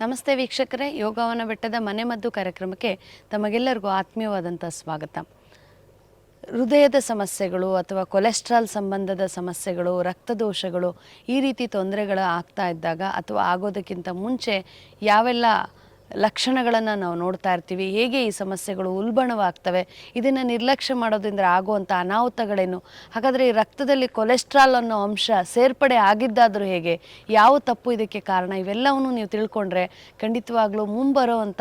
ನಮಸ್ತೆ ವೀಕ್ಷಕರೇ. ಯೋಗವನ ಬೆಟ್ಟದ ಮನೆ ಮದ್ದು ಕಾರ್ಯಕ್ರಮಕ್ಕೆ ತಮಗೆಲ್ಲರಿಗೂ ಆತ್ಮೀಯವಾದಂಥ ಸ್ವಾಗತ. ಹೃದಯದ ಸಮಸ್ಯೆಗಳು ಅಥವಾ ಕೊಲೆಸ್ಟ್ರಾಲ್ ಸಂಬಂಧದ ಸಮಸ್ಯೆಗಳು, ರಕ್ತದೋಷಗಳು ಈ ರೀತಿ ತೊಂದರೆಗಳು ಆಗ್ತಾ ಇದ್ದಾಗ ಅಥವಾ ಆಗೋದಕ್ಕಿಂತ ಮುಂಚೆ ಯಾವೆಲ್ಲ ಲಕ್ಷಣಗಳನ್ನು ನಾವು ನೋಡ್ತಾ ಇರ್ತೀವಿ. ಹೇಗೆ ಈ ಸಮಸ್ಯೆಗಳು ಉಲ್ಬಣವಾಗ್ತವೆ, ಇದನ್ನು ನಿರ್ಲಕ್ಷ್ಯ ಮಾಡೋದ್ರಿಂದ ಆಗುವಂಥ ಅನಾಹುತಗಳೇನು? ಹಾಗಾದರೆ ಈ ರಕ್ತದಲ್ಲಿ ಕೊಲೆಸ್ಟ್ರಾಲ್ ಅನ್ನೋ ಅಂಶ ಸೇರ್ಪಡೆ ಆಗಿದ್ದಾದರೂ ಹೇಗೆ? ಯಾವ ತಪ್ಪು ಇದಕ್ಕೆ ಕಾರಣ? ಇವೆಲ್ಲವನ್ನು ನೀವು ತಿಳ್ಕೊಂಡ್ರೆ ಖಂಡಿತವಾಗ್ಲೂ ಮುಂಬರುವಂಥ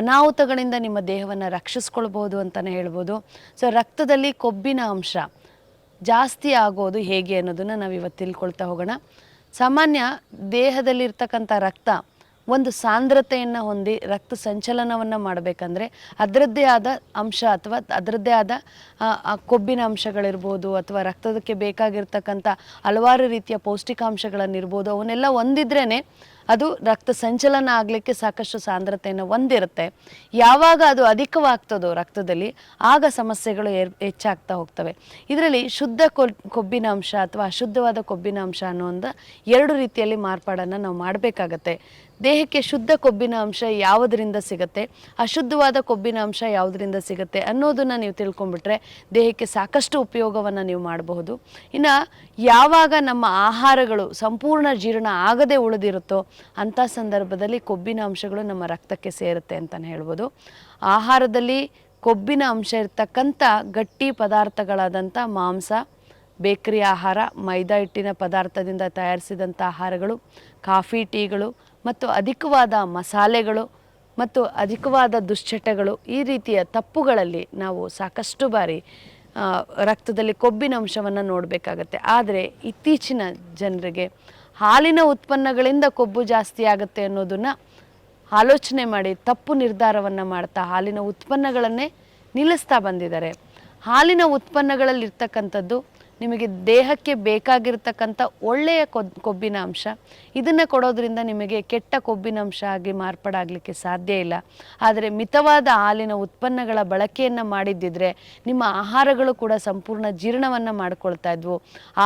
ಅನಾಹುತಗಳಿಂದ ನಿಮ್ಮ ದೇಹವನ್ನು ರಕ್ಷಿಸ್ಕೊಳ್ಬೋದು ಅಂತಲೇ ಹೇಳ್ಬೋದು. ಸೊ ರಕ್ತದಲ್ಲಿ ಕೊಬ್ಬಿನ ಅಂಶ ಜಾಸ್ತಿ ಆಗೋದು ಹೇಗೆ ಅನ್ನೋದನ್ನು ನಾವು ಇವತ್ತು ತಿಳ್ಕೊಳ್ತಾ ಹೋಗೋಣ. ಸಾಮಾನ್ಯ ದೇಹದಲ್ಲಿರ್ತಕ್ಕಂಥ ರಕ್ತ ಒಂದು ಸಾಂದ್ರತೆಯನ್ನು ಹೊಂದಿ ರಕ್ತ ಸಂಚಲನವನ್ನು ಮಾಡಬೇಕಂದ್ರೆ ಅದರದ್ದೇ ಆದ ಅಂಶ ಅಥವಾ ಅದರದ್ದೇ ಆದ ಕೊಬ್ಬಿನ ಅಂಶಗಳಿರ್ಬೋದು ಅಥವಾ ರಕ್ತದಕ್ಕೆ ಬೇಕಾಗಿರ್ತಕ್ಕಂಥ ಹಲವಾರು ರೀತಿಯ ಪೌಷ್ಟಿಕಾಂಶಗಳನ್ನಿರ್ಬೋದು ಅವನ್ನೆಲ್ಲ ಹೊಂದಿದ್ರೇ ಅದು ರಕ್ತ ಸಂಚಲನ ಆಗಲಿಕ್ಕೆ ಸಾಕಷ್ಟು ಸಾಂದ್ರತೆಯನ್ನು ಹೊಂದಿರುತ್ತೆ. ಯಾವಾಗ ಅದು ಅಧಿಕವಾಗ್ತದೋ ರಕ್ತದಲ್ಲಿ, ಆಗ ಸಮಸ್ಯೆಗಳು ಹೆಚ್ಚಾಗ್ತಾ ಹೋಗ್ತವೆ. ಇದರಲ್ಲಿ ಶುದ್ಧ ಕೊಬ್ಬಿನ ಅಂಶ ಅಥವಾ ಅಶುದ್ಧವಾದ ಕೊಬ್ಬಿನ ಅಂಶ ಅನ್ನೋ ಒಂದು ಎರಡು ರೀತಿಯಲ್ಲಿ ಮಾರ್ಪಾಡನ್ನು ನಾವು ಮಾಡಬೇಕಾಗತ್ತೆ. ದೇಹಕ್ಕೆ ಶುದ್ಧ ಕೊಬ್ಬಿನ ಅಂಶ ಯಾವುದರಿಂದ ಸಿಗುತ್ತೆ, ಅಶುದ್ಧವಾದ ಕೊಬ್ಬಿನ ಅಂಶ ಯಾವುದರಿಂದ ಸಿಗುತ್ತೆ ಅನ್ನೋದನ್ನು ನೀವು ತಿಳ್ಕೊಂಬಿಟ್ರೆ ದೇಹಕ್ಕೆ ಸಾಕಷ್ಟು ಉಪಯೋಗವನ್ನು ನೀವು ಮಾಡಬಹುದು. ಇನ್ನು ಯಾವಾಗ ನಮ್ಮ ಆಹಾರಗಳು ಸಂಪೂರ್ಣ ಜೀರ್ಣ ಆಗದೆ ಉಳಿದಿರುತ್ತೋ ಅಂಥ ಸಂದರ್ಭದಲ್ಲಿ ಕೊಬ್ಬಿನ ಅಂಶಗಳು ನಮ್ಮ ರಕ್ತಕ್ಕೆ ಸೇರುತ್ತೆ ಅಂತಲೇ ಹೇಳ್ಬೋದು. ಆಹಾರದಲ್ಲಿ ಕೊಬ್ಬಿನ ಅಂಶ ಇರ್ತಕ್ಕಂಥ ಗಟ್ಟಿ ಪದಾರ್ಥಗಳಾದಂಥ ಮಾಂಸ, ಬೇಕರಿ ಆಹಾರ, ಮೈದಾ ಹಿಟ್ಟಿನ ಪದಾರ್ಥದಿಂದ ತಯಾರಿಸಿದಂಥ ಆಹಾರಗಳು, ಕಾಫಿ, ಟೀಗಳು ಮತ್ತು ಅಧಿಕವಾದ ಮಸಾಲೆಗಳು ಮತ್ತು ಅಧಿಕವಾದ ದುಶ್ಚಟಗಳು ಈ ರೀತಿಯ ತಪ್ಪುಗಳಲ್ಲಿ ನಾವು ಸಾಕಷ್ಟು ಬಾರಿ ರಕ್ತದಲ್ಲಿ ಕೊಬ್ಬಿನ ಅಂಶವನ್ನು ನೋಡಬೇಕಾಗತ್ತೆ. ಆದರೆ ಇತ್ತೀಚಿನ ಜನರಿಗೆ ಹಾಲಿನ ಉತ್ಪನ್ನಗಳಿಂದ ಕೊಬ್ಬು ಜಾಸ್ತಿ ಆಗುತ್ತೆ ಅನ್ನೋದನ್ನ ಆಲೋಚನೆ ಮಾಡಿ, ತಪ್ಪು ನಿರ್ಧಾರವನ್ನು ಮಾಡ್ತಾ ಹಾಲಿನ ಉತ್ಪನ್ನಗಳನ್ನೇ ನಿಲ್ಲಿಸ್ತಾ ಬಂದಿದ್ದಾರೆ. ಹಾಲಿನ ಉತ್ಪನ್ನಗಳಲ್ಲಿರ್ತಕ್ಕಂಥದ್ದು ನಿಮಗೆ ದೇಹಕ್ಕೆ ಬೇಕಾಗಿರ್ತಕ್ಕಂಥ ಒಳ್ಳೆಯ ಕೊಬ್ಬಿನ ಅಂಶ, ಇದನ್ನು ಕೊಡೋದ್ರಿಂದ ನಿಮಗೆ ಕೆಟ್ಟ ಕೊಬ್ಬಿನ ಅಂಶ ಆಗಿ ಮಾರ್ಪಾಡಾಗಲಿಕ್ಕೆ ಸಾಧ್ಯ ಇಲ್ಲ. ಆದರೆ ಮಿತವಾದ ಹಾಲಿನ ಉತ್ಪನ್ನಗಳ ಬಳಕೆಯನ್ನು ಮಾಡಿದ್ದಿದ್ರೆ ನಿಮ್ಮ ಆಹಾರಗಳು ಕೂಡ ಸಂಪೂರ್ಣ ಜೀರ್ಣವನ್ನು ಮಾಡಿಕೊಳ್ತಾ ಇದ್ವು.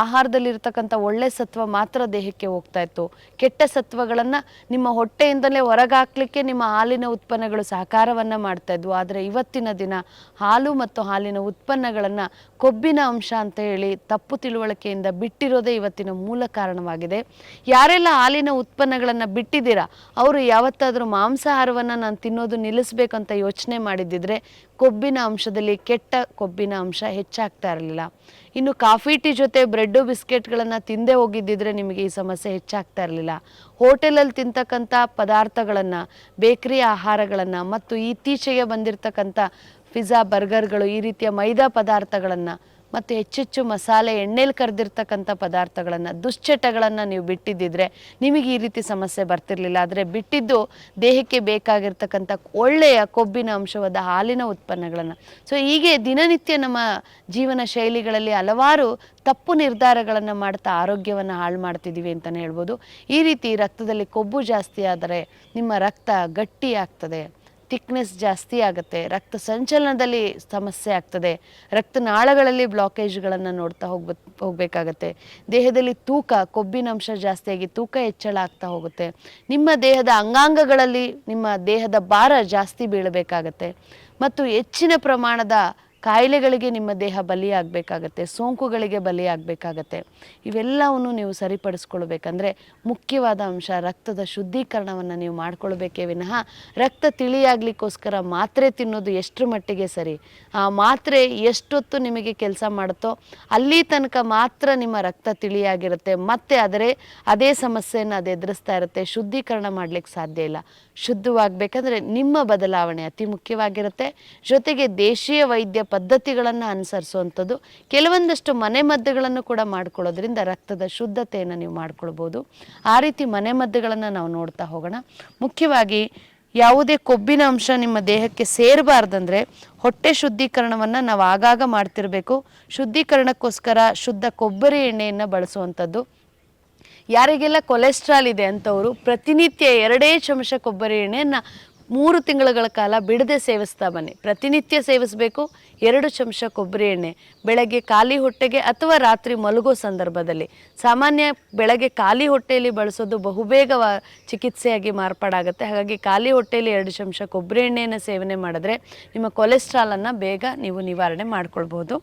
ಆಹಾರದಲ್ಲಿರ್ತಕ್ಕಂಥ ಒಳ್ಳೆ ಸತ್ವ ಮಾತ್ರ ದೇಹಕ್ಕೆ ಹೋಗ್ತಾ ಇತ್ತು. ಕೆಟ್ಟ ಸತ್ವಗಳನ್ನು ನಿಮ್ಮ ಹೊಟ್ಟೆಯಿಂದಲೇ ಹೊರಗಾಕ್ಲಿಕ್ಕೆ ನಿಮ್ಮ ಹಾಲಿನ ಉತ್ಪನ್ನಗಳು ಸಹಕಾರವನ್ನು ಮಾಡ್ತಾ ಇದ್ವು. ಆದರೆ ಇವತ್ತಿನ ದಿನ ಹಾಲು ಮತ್ತು ಹಾಲಿನ ಉತ್ಪನ್ನಗಳನ್ನು ಕೊಬ್ಬಿನ ಅಂಶ ಅಂತ ಹೇಳಿ ತಪ್ಪು ತಿಳುವಳಿಕೆಯಿಂದ ಬಿಟ್ಟಿರೋದೇ ಇವತ್ತಿನ ಮೂಲ ಕಾರಣವಾಗಿದೆ. ಯಾರೆಲ್ಲ ಹಾಲಿನ ಉತ್ಪನ್ನಗಳನ್ನು ಬಿಟ್ಟಿದ್ದೀರಾ, ಅವರು ಯಾವತ್ತಾದರೂ ಮಾಂಸಾಹಾರವನ್ನು ನಾನು ತಿನ್ನೋದು ನಿಲ್ಲಿಸ್ಬೇಕಂತ ಯೋಚನೆ ಮಾಡಿದ್ದಿದ್ರೆ ಕೊಬ್ಬಿನ ಅಂಶದಲ್ಲಿ ಕೆಟ್ಟ ಕೊಬ್ಬಿನ ಅಂಶ ಹೆಚ್ಚಾಗ್ತಾ ಇರಲಿಲ್ಲ. ಇನ್ನು ಕಾಫಿ, ಟೀ ಜೊತೆ ಬ್ರೆಡ್ಡು, ಬಿಸ್ಕೆಟ್ಗಳನ್ನು ತಿಂದೇ ಹೋಗಿದ್ದಿದ್ರೆ ನಿಮಗೆ ಈ ಸಮಸ್ಯೆ ಹೆಚ್ಚಾಗ್ತಾ ಇರಲಿಲ್ಲ. ಹೋಟೆಲಲ್ಲಿ ತಿಂತಕ್ಕಂಥ ಪದಾರ್ಥಗಳನ್ನು, ಬೇಕರಿ ಆಹಾರಗಳನ್ನು ಮತ್ತು ಇತ್ತೀಚೆಗೆ ಬಂದಿರತಕ್ಕಂಥ ಪಿಜ್ಜಾ, ಬರ್ಗರ್ಗಳು ಈ ರೀತಿಯ ಮೈದಾ ಪದಾರ್ಥಗಳನ್ನು ಮತ್ತು ಹೆಚ್ಚೆಚ್ಚು ಮಸಾಲೆ ಎಣ್ಣೆಲಿ ಕರೆದಿರ್ತಕ್ಕಂಥ ಪದಾರ್ಥಗಳನ್ನು, ದುಶ್ಚಟಗಳನ್ನು ನೀವು ಬಿಟ್ಟಿದ್ದಿದ್ರೆ ನಿಮಗೆ ಈ ರೀತಿ ಸಮಸ್ಯೆ ಬರ್ತಿರಲಿಲ್ಲ. ಆದರೆ ಬಿಟ್ಟಿದ್ದು ದೇಹಕ್ಕೆ ಬೇಕಾಗಿರ್ತಕ್ಕಂಥ ಒಳ್ಳೆಯ ಕೊಬ್ಬಿನ ಅಂಶವಾದ ಹಾಲಿನ ಉತ್ಪನ್ನಗಳನ್ನು. ಸೊ ಹೀಗೆ ದಿನನಿತ್ಯ ನಮ್ಮ ಜೀವನ ಶೈಲಿಗಳಲ್ಲಿ ಹಲವಾರು ತಪ್ಪು ನಿರ್ಧಾರಗಳನ್ನು ಮಾಡ್ತಾ ಆರೋಗ್ಯವನ್ನು ಹಾಳು ಮಾಡ್ತಿದ್ದೀವಿ ಅಂತಲೇ ಹೇಳ್ಬೋದು. ಈ ರೀತಿ ರಕ್ತದಲ್ಲಿ ಕೊಬ್ಬು ಜಾಸ್ತಿ ಆದರೆ ನಿಮ್ಮ ರಕ್ತ ಗಟ್ಟಿ ಆಗ್ತದೆ ಥಿಕ್ನೆಸ್ ಜಾಸ್ತಿ ಆಗುತ್ತೆ. ರಕ್ತ ಸಂಚಲನದಲ್ಲಿ ಸಮಸ್ಯೆ ಆಗ್ತದೆ. ರಕ್ತನಾಳಗಳಲ್ಲಿ ಬ್ಲಾಕೇಜ್ಗಳನ್ನು ನೋಡ್ತಾ ಹೋಗ್ಬ, ಹೋಗಬೇಕಾಗತ್ತೆ. ದೇಹದಲ್ಲಿ ತೂಕ, ಕೊಬ್ಬಿನ ಅಂಶ ಜಾಸ್ತಿಯಾಗಿ ತೂಕ ಹೆಚ್ಚಳ ಆಗ್ತಾ ಹೋಗುತ್ತೆ. ನಿಮ್ಮ ದೇಹದ ಅಂಗಾಂಗಗಳಲ್ಲಿ ನಿಮ್ಮ ದೇಹದ ಭಾರ ಜಾಸ್ತಿ ಬೀಳಬೇಕಾಗತ್ತೆ. ಮತ್ತು ಹೆಚ್ಚಿನ ಪ್ರಮಾಣದ ಕಾಯಿಲೆಗಳಿಗೆ ನಿಮ್ಮ ದೇಹ ಬಲಿಯಾಗಬೇಕಾಗತ್ತೆ, ಸೋಂಕುಗಳಿಗೆ ಬಲಿಯಾಗಬೇಕಾಗತ್ತೆ. ಇವೆಲ್ಲವನ್ನು ನೀವು ಸರಿಪಡಿಸ್ಕೊಳ್ಬೇಕಂದ್ರೆ ಮುಖ್ಯವಾದ ಅಂಶ ರಕ್ತದ ಶುದ್ಧೀಕರಣವನ್ನು ನೀವು ಮಾಡ್ಕೊಳ್ಬೇಕೇ ವಿನಃ ರಕ್ತ ತಿಳಿಯಾಗಲಿಕ್ಕೋಸ್ಕರ ಮಾತ್ರೆ ತಿನ್ನೋದು ಎಷ್ಟರ ಮಟ್ಟಿಗೆ ಸರಿ? ಆ ಮಾತ್ರೆ ಎಷ್ಟೊತ್ತು ನಿಮಗೆ ಕೆಲಸ ಮಾಡುತ್ತೋ ಅಲ್ಲಿ ತನಕ ಮಾತ್ರ ನಿಮ್ಮ ರಕ್ತ ತಿಳಿಯಾಗಿರುತ್ತೆ. ಮತ್ತೆ ಆದರೆ ಅದೇ ಸಮಸ್ಯೆಯನ್ನು ಅದು ಎದುರಿಸ್ತಾ ಇರುತ್ತೆ. ಶುದ್ಧೀಕರಣ ಮಾಡ್ಲಿಕ್ಕೆ ಸಾಧ್ಯ ಇಲ್ಲ. ಶುದ್ಧವಾಗಬೇಕಂದ್ರೆ ನಿಮ್ಮ ಬದಲಾವಣೆ ಅತಿ ಮುಖ್ಯವಾಗಿರುತ್ತೆ. ಜೊತೆಗೆ ದೇಶೀಯ ವೈದ್ಯ ಪದ್ಧತಿಗಳನ್ನು ಅನುಸರಿಸುವಂಥದ್ದು. ಕೆಲವೊಂದಷ್ಟು ಮನೆಮದ್ದುಗಳನ್ನು ಕೂಡ ಮಾಡ್ಕೊಳ್ಳೋದ್ರಿಂದ ರಕ್ತದ ಶುದ್ಧತೆಯನ್ನು ನೀವು ಮಾಡ್ಕೊಳ್ಬೋದು. ಆ ರೀತಿ ಮನೆಮದ್ದುಗಳನ್ನು ನಾವು ನೋಡ್ತಾ ಹೋಗೋಣ. ಮುಖ್ಯವಾಗಿ ಯಾವುದೇ ಕೊಬ್ಬಿನ ಅಂಶ ನಿಮ್ಮ ದೇಹಕ್ಕೆ ಸೇರಬಾರ್ದಂದ್ರೆ ಹೊಟ್ಟೆ ಶುದ್ಧೀಕರಣವನ್ನು ನಾವು ಆಗಾಗ ಮಾಡ್ತಿರಬೇಕು. ಶುದ್ಧೀಕರಣಕ್ಕೋಸ್ಕರ ಶುದ್ಧ ಕೊಬ್ಬರಿ ಎಣ್ಣೆಯನ್ನು ಬಳಸುವಂಥದ್ದು. ಯಾರಿಗೆಲ್ಲ ಕೊಲೆಸ್ಟ್ರಾಲ್ ಇದೆ ಅಂತವರು ಪ್ರತಿನಿತ್ಯ ಎರಡೇ ಚಮಚ ಕೊಬ್ಬರಿ ಎಣ್ಣೆಯನ್ನು ಮೂರು ತಿಂಗಳುಗಳ ಕಾಲ ಬಿಡದೆ ಸೇವಿಸ್ತಾ ಬನ್ನಿ. ಪ್ರತಿನಿತ್ಯ ಸೇವಿಸಬೇಕು, ಎರಡು ಚಮಚ ಕೊಬ್ಬರಿ ಎಣ್ಣೆ. ಬೆಳಗ್ಗೆ ಖಾಲಿ ಹೊಟ್ಟೆಗೆ ಅಥವಾ ರಾತ್ರಿ ಮಲಗೋ ಸಂದರ್ಭದಲ್ಲಿ. ಸಾಮಾನ್ಯ ಬೆಳಗ್ಗೆ ಖಾಲಿ ಹೊಟ್ಟೆಯಲ್ಲಿ ಬಳಸೋದು ಬಹುಬೇಗ ಚಿಕಿತ್ಸೆಯಾಗಿ ಮಾರ್ಪಾಡಾಗುತ್ತೆ. ಹಾಗಾಗಿ ಖಾಲಿ ಹೊಟ್ಟೆಯಲ್ಲಿ ಎರಡು ಚಮಚ ಕೊಬ್ಬರಿ ಎಣ್ಣೆಯನ್ನು ಸೇವನೆ ಮಾಡಿದ್ರೆ ನಿಮ್ಮ ಕೊಲೆಸ್ಟ್ರಾಲನ್ನು ಬೇಗ ನೀವು ನಿವಾರಣೆ ಮಾಡ್ಕೊಳ್ಬೋದು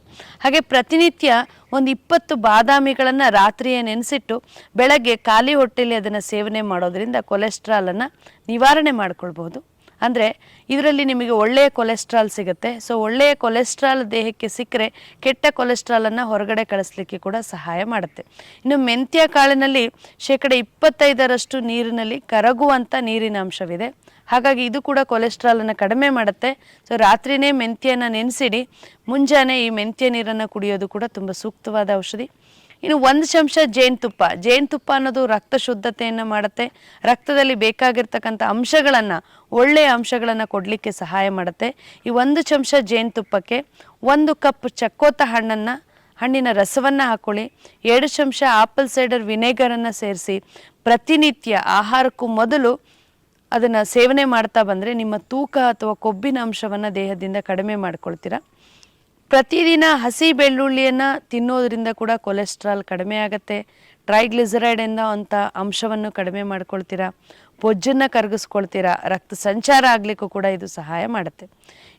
ಹಾಗೆ ಪ್ರತಿನಿತ್ಯ ಒಂದು ಇಪ್ಪತ್ತು ಬಾದಾಮಿಗಳನ್ನು ರಾತ್ರಿಯೇ ನೆನೆಸಿಟ್ಟು ಬೆಳಗ್ಗೆ ಖಾಲಿ ಹೊಟ್ಟೆಯಲ್ಲಿ ಅದನ್ನು ಸೇವನೆ ಮಾಡೋದ್ರಿಂದ ಕೊಲೆಸ್ಟ್ರಾಲನ್ನು ನಿವಾರಣೆ ಮಾಡ್ಕೊಳ್ಬೋದು ಅಂದರೆ ಇದರಲ್ಲಿ ನಿಮಗೆ ಒಳ್ಳೆಯ ಕೊಲೆಸ್ಟ್ರಾಲ್ ಸಿಗುತ್ತೆ. ಸೊ ಒಳ್ಳೆಯ ಕೊಲೆಸ್ಟ್ರಾಲ್ ದೇಹಕ್ಕೆ ಸಿಕ್ಕರೆ ಕೆಟ್ಟ ಕೊಲೆಸ್ಟ್ರಾಲನ್ನು ಹೊರಗಡೆ ಕಳಿಸ್ಲಿಕ್ಕೆ ಕೂಡ ಸಹಾಯ ಮಾಡುತ್ತೆ. ಇನ್ನು ಮೆಂತ್ಯ ಕಾಳಿನಲ್ಲಿ ಶೇಕಡ ಇಪ್ಪತ್ತೈದರಷ್ಟು ನೀರಿನಲ್ಲಿ ಕರಗುವಂಥ ನೀರಿನ ಅಂಶವಿದೆ. ಹಾಗಾಗಿ ಇದು ಕೂಡ ಕೊಲೆಸ್ಟ್ರಾಲನ್ನು ಕಡಿಮೆ ಮಾಡುತ್ತೆ. ಸೊ ರಾತ್ರಿನೇ ಮೆಂತ್ಯನ ನೆನೆಸಿಡಿ. ಮುಂಜಾನೆ ಈ ಮೆಂತ್ಯ ನೀರನ್ನು ಕುಡಿಯೋದು ಕೂಡ ತುಂಬ ಸೂಕ್ತವಾದ ಔಷಧಿ. ಇನ್ನು ಒಂದು ಚಮಚ ಜೇನುತುಪ್ಪ. ಜೇನುತುಪ್ಪ ಅನ್ನೋದು ರಕ್ತ ಶುದ್ಧತೆಯನ್ನು ಮಾಡುತ್ತೆ. ರಕ್ತದಲ್ಲಿ ಬೇಕಾಗಿರ್ತಕ್ಕಂಥ ಅಂಶಗಳನ್ನು, ಒಳ್ಳೆಯ ಅಂಶಗಳನ್ನು ಕೊಡಲಿಕ್ಕೆ ಸಹಾಯ ಮಾಡುತ್ತೆ. ಈ ಒಂದು ಚಮಚ ಜೇನುತುಪ್ಪಕ್ಕೆ ಒಂದು ಕಪ್ ಚಕ್ಕೋತ ಹಣ್ಣನ್ನು, ಹಣ್ಣಿನ ರಸವನ್ನು ಹಾಕೊಳ್ಳಿ. ಎರಡು ಚಮಚ ಆಪಲ್ ಸೈಡರ್ ವಿನೆಗರನ್ನು ಸೇರಿಸಿ. ಪ್ರತಿನಿತ್ಯ ಆಹಾರಕ್ಕೂ ಮೊದಲು ಅದನ್ನು ಸೇವನೆ ಮಾಡ್ತಾ ಬಂದರೆ ನಿಮ್ಮ ತೂಕ ಅಥವಾ ಕೊಬ್ಬಿನ ಅಂಶವನ್ನು ದೇಹದಿಂದ ಕಡಿಮೆ ಮಾಡ್ಕೊಳ್ತೀರಾ. ಪ್ರತಿದಿನ ಹಸಿ ಬೆಳ್ಳುಳ್ಳಿಯನ್ನು ತಿನ್ನೋದ್ರಿಂದ ಕೂಡ ಕೊಲೆಸ್ಟ್ರಾಲ್ ಕಡಿಮೆ ಆಗುತ್ತೆ. ಟ್ರೈಗ್ಲಿಸರೈಡ್ ಎಂದ ಅಂಥ ಅಂಶವನ್ನು ಕಡಿಮೆ ಮಾಡ್ಕೊಳ್ತೀರಾ, ಬೊಜ್ಜನ್ನು ಕರಗಿಸ್ಕೊಳ್ತೀರಾ, ರಕ್ತ ಸಂಚಾರ ಆಗಲಿಕ್ಕೂ ಕೂಡ ಇದು ಸಹಾಯ ಮಾಡುತ್ತೆ.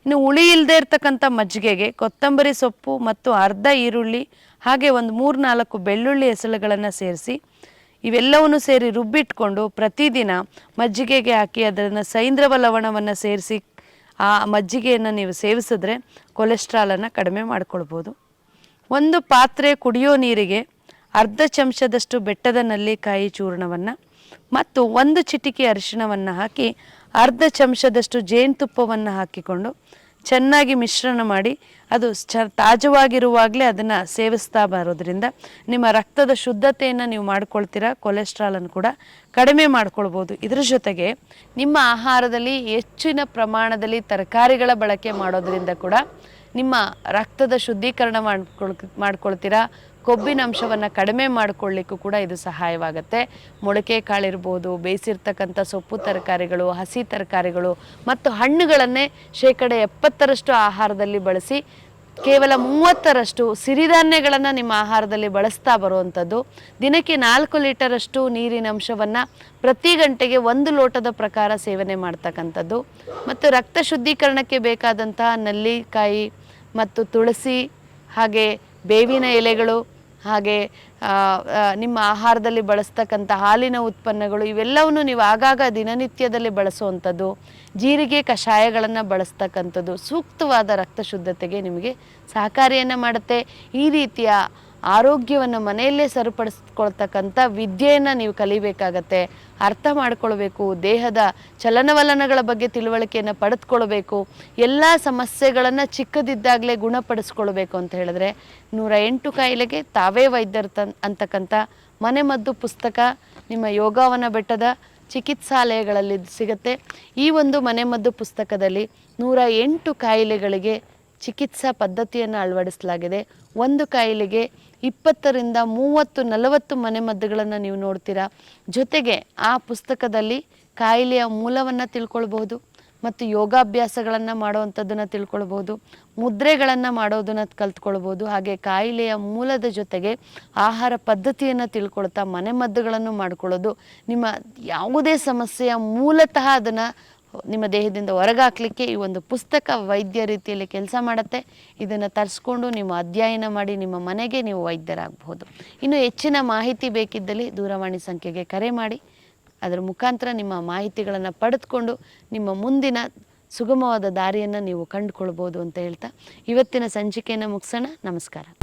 ಇನ್ನು ಹುಳಿ ಇಲ್ಲದೆ ಇರ್ತಕ್ಕಂಥ ಮಜ್ಜಿಗೆಗೆ ಕೊತ್ತಂಬರಿ ಸೊಪ್ಪು ಮತ್ತು ಅರ್ಧ ಈರುಳ್ಳಿ, ಹಾಗೆ ಒಂದು ಮೂರು ನಾಲ್ಕು ಬೆಳ್ಳುಳ್ಳಿ ಎಸಳುಗಳನ್ನು ಸೇರಿಸಿ, ಇವೆಲ್ಲವನ್ನು ಸೇರಿ ರುಬ್ಬಿಟ್ಕೊಂಡು ಪ್ರತಿದಿನ ಮಜ್ಜಿಗೆಗೆ ಹಾಕಿ ಅದನ್ನು ಸೈಂದ್ರವ ಲವಣವನ್ನು ಸೇರಿಸಿ ಆ ಮಜ್ಜಿಗೆಯನ್ನು ನೀವು ಸೇವಿಸಿದ್ರೆ ಕೊಲೆಸ್ಟ್ರಾಲನ್ನು ಕಡಿಮೆ ಮಾಡ್ಕೊಳ್ಬೋದು. ಒಂದು ಪಾತ್ರೆ ಕುಡಿಯೋ ನೀರಿಗೆ ಅರ್ಧ ಚಮಚದಷ್ಟು ಬೆಟ್ಟದ ನಲ್ಲಿಕಾಯಿ ಚೂರ್ಣವನ್ನು ಮತ್ತು ಒಂದು ಚಿಟಿಕೆ ಅರಿಶಿಣವನ್ನು ಹಾಕಿ ಅರ್ಧ ಚಮಚದಷ್ಟು ಜೇನುತುಪ್ಪವನ್ನು ಹಾಕಿಕೊಂಡು ಚೆನ್ನಾಗಿ ಮಿಶ್ರಣ ಮಾಡಿ ಅದು ಚ ತಾಜವಾಗಿರುವಾಗಲೇ ಅದನ್ನು ಸೇವಿಸ್ತಾ ಬರೋದ್ರಿಂದ ನಿಮ್ಮ ರಕ್ತದ ಶುದ್ಧತೆಯನ್ನು ನೀವು ಮಾಡ್ಕೊಳ್ತೀರಾ ಕೊಲೆಸ್ಟ್ರಾಲನ್ನು ಕೂಡ ಕಡಿಮೆ ಮಾಡ್ಕೊಳ್ಬೋದು. ಇದರ ಜೊತೆಗೆ ನಿಮ್ಮ ಆಹಾರದಲ್ಲಿ ಹೆಚ್ಚಿನ ಪ್ರಮಾಣದಲ್ಲಿ ತರಕಾರಿಗಳ ಬಳಕೆ ಮಾಡೋದ್ರಿಂದ ಕೂಡ ನಿಮ್ಮ ರಕ್ತದ ಶುದ್ಧೀಕರಣ ಮಾಡ್ಕೊಳ್, ಮಾಡ್ಕೊಳ್ತೀರಾ ಕೊಬ್ಬಿನ ಅಂಶವನ್ನು ಕಡಿಮೆ ಮಾಡಿಕೊಳ್ಳಿಕ್ಕೂ ಕೂಡ ಇದು ಸಹಾಯವಾಗುತ್ತೆ. ಮೊಳಕೆ ಕಾಳಿರ್ಬೋದು ಬೇಯಿಸಿರ್ತಕ್ಕಂಥ ಸೊಪ್ಪು ತರಕಾರಿಗಳು, ಹಸಿ ತರಕಾರಿಗಳು ಮತ್ತು ಹಣ್ಣುಗಳನ್ನೇ ಶೇಕಡ ಎಪ್ಪತ್ತರಷ್ಟು ಆಹಾರದಲ್ಲಿ ಬಳಸಿ ಕೇವಲ ಮೂವತ್ತರಷ್ಟು ಸಿರಿಧಾನ್ಯಗಳನ್ನು ನಿಮ್ಮ ಆಹಾರದಲ್ಲಿ ಬಳಸ್ತಾ ಬರುವಂಥದ್ದು. ದಿನಕ್ಕೆ ನಾಲ್ಕು ಲೀಟರಷ್ಟು ನೀರಿನ ಅಂಶವನ್ನು ಪ್ರತಿ ಗಂಟೆಗೆ ಒಂದು ಲೋಟದ ಪ್ರಕಾರ ಸೇವನೆ ಮಾಡ್ತಕ್ಕಂಥದ್ದು. ಮತ್ತು ರಕ್ತ ಶುದ್ಧೀಕರಣಕ್ಕೆ ಬೇಕಾದಂತಹ ನಲ್ಲಿಕಾಯಿ ಮತ್ತು ತುಳಸಿ ಹಾಗೆ ಬೇವಿನ ಎಲೆಗಳು ಹಾಗೆ ನಿಮ್ಮ ಆಹಾರದಲ್ಲಿ ಬಳಸ್ತಕ್ಕಂಥ ಹಾಲಿನ ಉತ್ಪನ್ನಗಳು ಇವೆಲ್ಲವನ್ನು ನೀವು ಆಗಾಗ ದಿನನಿತ್ಯದಲ್ಲಿ ಬಳಸುವಂಥದ್ದು, ಜೀರಿಗೆ ಕಷಾಯಗಳನ್ನು ಬಳಸ್ತಕ್ಕಂಥದ್ದು, ಸೂಕ್ತವಾದ ರಕ್ತ ಶುದ್ಧತೆಗೆ ನಿಮಗೆ ಸಹಕಾರಿಯನ್ನು ಮಾಡುತ್ತೆ. ಈ ರೀತಿಯ ಆರೋಗ್ಯವನ್ನು ಮನೆಯಲ್ಲೇ ಸರಿಪಡಿಸ್ಕೊಳ್ತಕ್ಕಂಥ ವಿದ್ಯೆಯನ್ನು ನೀವು ಕಲಿಬೇಕಾಗತ್ತೆ, ಅರ್ಥ ಮಾಡ್ಕೊಳ್ಬೇಕು, ದೇಹದ ಚಲನವಲನಗಳ ಬಗ್ಗೆ ತಿಳುವಳಿಕೆಯನ್ನು ಪಡೆದುಕೊಳ್ಬೇಕು, ಎಲ್ಲ ಸಮಸ್ಯೆಗಳನ್ನು ಚಿಕ್ಕದಿದ್ದಾಗಲೇ ಗುಣಪಡಿಸ್ಕೊಳ್ಬೇಕು ಅಂತ ಹೇಳಿದ್ರೆ ನೂರ ಎಂಟು ಕಾಯಿಲೆಗೆ ತಾವೇ ವೈದ್ಯರು ತನ್ ಅಂತಕ್ಕಂಥ ಮನೆಮದ್ದು ಪುಸ್ತಕ ನಿಮ್ಮ ಯೋಗಾವನ ಬೆಟ್ಟದ ಚಿಕಿತ್ಸಾಲಯಗಳಲ್ಲಿ ಸಿಗುತ್ತೆ. ಈ ಒಂದು ಮನೆಮದ್ದು ಪುಸ್ತಕದಲ್ಲಿ ನೂರ ಎಂಟು ಕಾಯಿಲೆಗಳಿಗೆ ಚಿಕಿತ್ಸಾ ಪದ್ಧತಿಯನ್ನು ಅಳವಡಿಸಲಾಗಿದೆ. ಒಂದು ಕಾಯಿಲೆಗೆ ಇಪ್ಪತ್ತರಿಂದ ಮೂವತ್ತು, ನಲವತ್ತು ಮನೆಮದ್ದುಗಳನ್ನು ನೀವು ನೋಡ್ತೀರಾ. ಜೊತೆಗೆ ಆ ಪುಸ್ತಕದಲ್ಲಿ ಕಾಯಿಲೆಯ ಮೂಲವನ್ನು ತಿಳ್ಕೊಳ್ಬಹುದು ಮತ್ತು ಯೋಗಾಭ್ಯಾಸಗಳನ್ನು ಮಾಡುವಂಥದ್ದನ್ನು ತಿಳ್ಕೊಳ್ಬೋದು ಮುದ್ರೆಗಳನ್ನು ಮಾಡೋದನ್ನು ಕಲ್ತ್ಕೊಳ್ಬೋದು ಹಾಗೆ ಕಾಯಿಲೆಯ ಮೂಲದ ಜೊತೆಗೆ ಆಹಾರ ಪದ್ಧತಿಯನ್ನು ತಿಳ್ಕೊಳ್ತಾ ಮನೆಮದ್ದುಗಳನ್ನು ಮಾಡ್ಕೊಳ್ಳೋದು ನಿಮ್ಮ ಯಾವುದೇ ಸಮಸ್ಯೆಯ ಮೂಲತಃ ಅದನ್ನು ನಿಮ್ಮ ದೇಹದಿಂದ ಹೊರಗಾಕ್ಲಿಕ್ಕೆ ಈ ಒಂದು ಪುಸ್ತಕ ವೈದ್ಯ ರೀತಿಯಲ್ಲಿ ಕೆಲಸ ಮಾಡುತ್ತೆ. ಇದನ್ನು ತರಿಸ್ಕೊಂಡು ನೀವು ಅಧ್ಯಯನ ಮಾಡಿ ನಿಮ್ಮ ಮನೆಗೆ ನೀವು ವೈದ್ಯರಾಗಬಹುದು. ಇನ್ನು ಹೆಚ್ಚಿನ ಮಾಹಿತಿ ಬೇಕಿದ್ದಲ್ಲಿ ದೂರವಾಣಿ ಸಂಖ್ಯೆಗೆ ಕರೆ ಮಾಡಿ. ಅದರ ಮುಖಾಂತರ ನಿಮ್ಮ ಮಾಹಿತಿಗಳನ್ನು ಪಡೆದುಕೊಂಡು ನಿಮ್ಮ ಮುಂದಿನ ಸುಗಮವಾದ ದಾರಿಯನ್ನು ನೀವು ಕಂಡುಕೊಳ್ಬೋದು ಅಂತ ಹೇಳ್ತಾ. ಇವತ್ತಿನ ಸಂಚಿಕೆಯನ್ನು ಮುಗಿಸೋಣ. ನಮಸ್ಕಾರ.